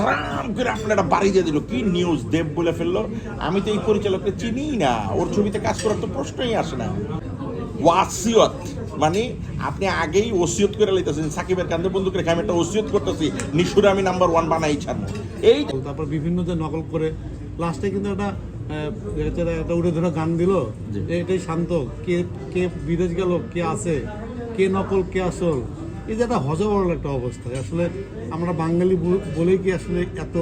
ধারাম করে আপনারা বাড়ি দিয়ে দিল। কি নিউজ দেব বলে ফেলল। আমি তো এই পরিচালককে চিনি না। ওর ছবিতে কাজ করার তো প্রশ্নই আসে না। ওয়াসিয়ত। মানে আপনি আগেই ওসিয়ত করে লাইতেছেন। সাকিবের কান্দে বন্ধু করে আমি একটা ওসিয়ত করতেছি। নিশুরে আমি নাম্বার ওয়ান বানাই ছাড়বো এই তারপর বিভিন্ন যে নকল করে লাস্টে কিন্তু একটা একটা একটা উড়ে ধরে গান দিল এটাই শান্ত। কে কে বিদেশ গেল কে আছে? কে নকল কে আসল? এই যে একটা হজবরল একটা অবস্থা আসলে আমরা বাঙালি বলে কি আসলে এত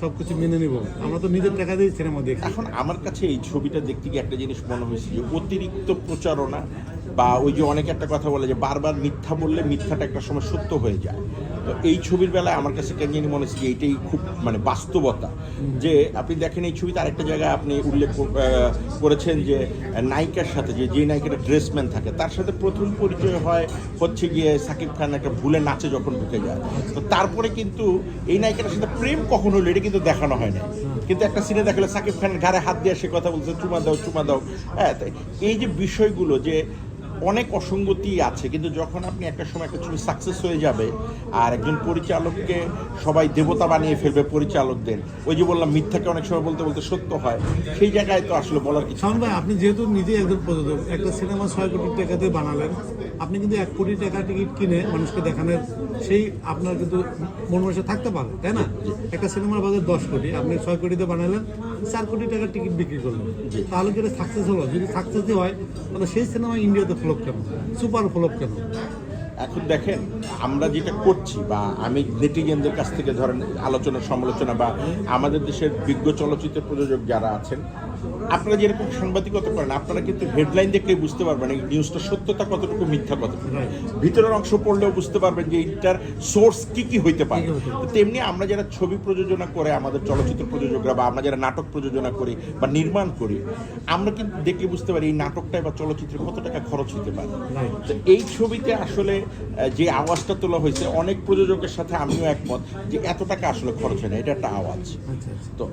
সব কিছু মেনে নিব? আমরা তো নিজের টাকা দিয়ে সিনেমা দেখি। এখন আমার কাছে এই ছবিটা দেখতে গিয়ে একটা জিনিস মনে হয়েছে যে অতিরিক্ত প্রচারণা বা ওই যে অনেকে একটা কথা বলে যে বারবার মিথ্যা বললে মিথ্যাটা একটা সময় সত্য হয়ে যায়। তো এই ছবির বেলায় আমার কাছে কেন জানি মনে হচ্ছে যে এইটাই খুব মানে বাস্তবতা। যে আপনি দেখেন এই ছবিতে আরেকটা জায়গায় আপনি উল্লেখ করেছেন যে নায়িকার সাথে যে যে নায়িকাটা ড্রেসম্যান থাকে, তার সাথে প্রথম পরিচয় হয় হচ্ছে গিয়ে সাকিব খান একটা ভুলে নাচে যখন ঢুকে যায়। তো তারপরে কিন্তু এই নায়িকাটার সাথে প্রেম কখন হলো, এটা কিন্তু দেখানো হয় না কিন্তু একটা সিনে দেখালে সাকিব খানের ঘাড়ে হাত দিয়ে সে কথা বলছে, চুমা দাও চুমা দাও। হ্যাঁ এই যে বিষয়গুলো যে অনেক অসঙ্গতি আছে কিন্তু যখন আপনি একটা সময় একটা ছবি সাকসেস হয়ে যাবে আর একজন পরিচালককে সবাই দেবতা বানিয়ে ফেলবে পরিচালকদের ওই যে বললাম মিথ্যাকে অনেক সময় বলতে বলতে সত্য হয় সেই জায়গায় তো আসলে বলার কিছু ভাই আপনি যেহেতু নিজে একজন প্রযোজক একটা সিনেমা ছয় কোটি টাকা দিয়ে বানালেন আপনি কিন্তু এক কোটি টাকা টিকিট কিনে মানুষকে দেখানোর সেই আপনার কিন্তু মন মানসে থাকতে পারে তাই না? একটা সিনেমার বাজার দশ কোটি আপনি ছয় কোটি দিয়ে বানালেন চার কোটি টাকার টিকিট বিক্রি করলেন। তাহলে কি সাকসেস হলো? যদি সাকসেস হয় তাহলে সেই সিনেমা ইন্ডিয়াতে ফ্লপ কেন? সুপার ফ্লপ কেন? এখন দেখেন, আমরা যেটা করছি বা আমি নেটিজেনদের কাছ থেকে ধরেন আলোচনা সমালোচনা বা আমাদের দেশের বিজ্ঞ চলচ্চিত্র প্রযোজক যারা আছেন আপনারা যেরকম সাংবাদিকতা করেন আপনারা কিন্তু হেডলাইন দেখলেই বুঝতে পারবেন এই নিউজটা সত্যতা কতটুকু মিথ্যা কতটুকু। ভিতরের অংশ পড়লেও বুঝতে পারবেন যে এইটার সোর্স কি কি হইতে পারে। তেমনি আমরা যারা ছবি প্রযোজনা করে আমাদের চলচ্চিত্র প্রযোজকরা বা আমরা যারা নাটক প্রযোজনা করি বা নির্মাণ করি আমরা কিন্তু দেখলে বুঝতে পারি এই নাটকটায় বা চলচ্চিত্রে কত টাকা খরচ হতে পারে। তো এই ছবিতে আসলে যে আওয়াজটা তোলা হয়েছে অনেক প্রযোজকের সাথে আমিও একমত যে এত টাকা আসলে খরচ হয় না এটা একটা আওয়াজ। আচ্ছা আচ্ছা। তো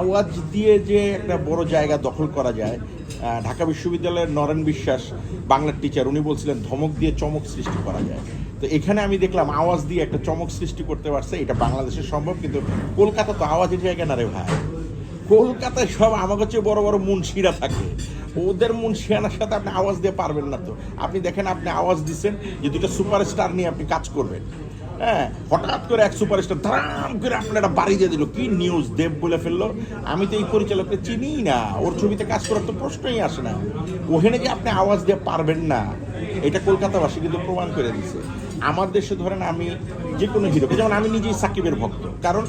আওয়াজ দিয়ে যে একটা বড় জায়গা দখল করা যায়। ঢাকা বিশ্ববিদ্যালয়ের নরেন বিশ্বাস, বাংলার টিচার উনি বলছিলেন, ধমক দিয়ে চমক সৃষ্টি করা যায়। তো এখানে আমি দেখলাম, আওয়াজ দিয়ে একটা চমক সৃষ্টি করতে পারছে। এটা বাংলাদেশে সম্ভব, কিন্তু কলকাতা তো আওয়াজের জায়গা না রে ভাই। কলকাতায় সব আমার কাছে বড় বড় মুন্সিরা থাকে। ওদের মুন্সিয়ানার সাথে আপনি আওয়াজ দিয়ে পারবেন না তো। আপনি দেখেন, আপনি আওয়াজ দিচ্ছেন যে দুটো সুপারস্টার নিয়ে আপনি কাজ করবেন। হ্যাঁ হঠাৎ করে এক সুপারস্টার ধারাম করে আপনারা বাড়ি দিয়ে দিল। কি নিউজ দেব বলে ফেলল? আমি তো এই পরিচালককে চিনি না। ওর ছবিতে কাজ করার তো প্রশ্নই আসে না। ওখানে যে আপনি আওয়াজ দিয়ে পারবেন না। এটা কলকাতাবাসী কিন্তু প্রমাণ করে দিচ্ছে আমার দেশে ধরেন আমি যে কোনো হিরোকে যেমন আমি নিজেই সাকিবের ভক্ত। কারণ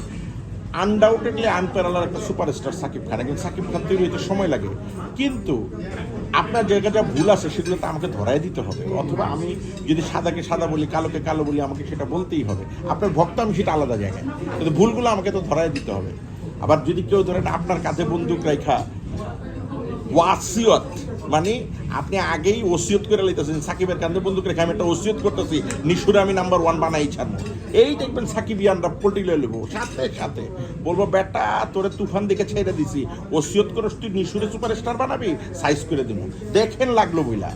আনডাউটেডলি আনপ্যারালার একটা সুপারস্টার সাকিব খান। কিন্তু সাকিব খান তৈরি হইতে সময় লাগে। কিন্তু আপনার জায়গা যা ভুল আছে, সেগুলো তো আমাকে ধরাই দিতে হবে। অথবা আমি যদি সাদাকে সাদা বলি, কালোকে কালো বলি, আমাকে সেটা বলতেই হবে। আপনার ভক্ত আমি সেটা আলাদা জায়গায়। কিন্তু ভুলগুলো আমাকে তো ধরাই দিতে হবে। আবার যদি কেউ ধরেন আপনার কাছে বন্দুক রেখা ওয়াসিয়ত। মানে আপনি আগেই ওসিয়ত করে লাইতেছেন। সাকিবের কান্দে বন্দুক রেখে আমি একটা ওসিয়ত করতেছি। নিশুরে আমি নাম্বার ওয়ান বানাই ছাড়বো এই দেখবেন সাকিবিয়ানরা পোল্ট্রি লয়ে নেব সাথে সাথে। বলব, বেটা, তোরে তুফান দেখে ছেড়ে দিছি। ওসিয়ত করে তুই নিশুরে সুপারস্টার বানাবি সাইজ করে দিব। দেখেন লাগল বইলা।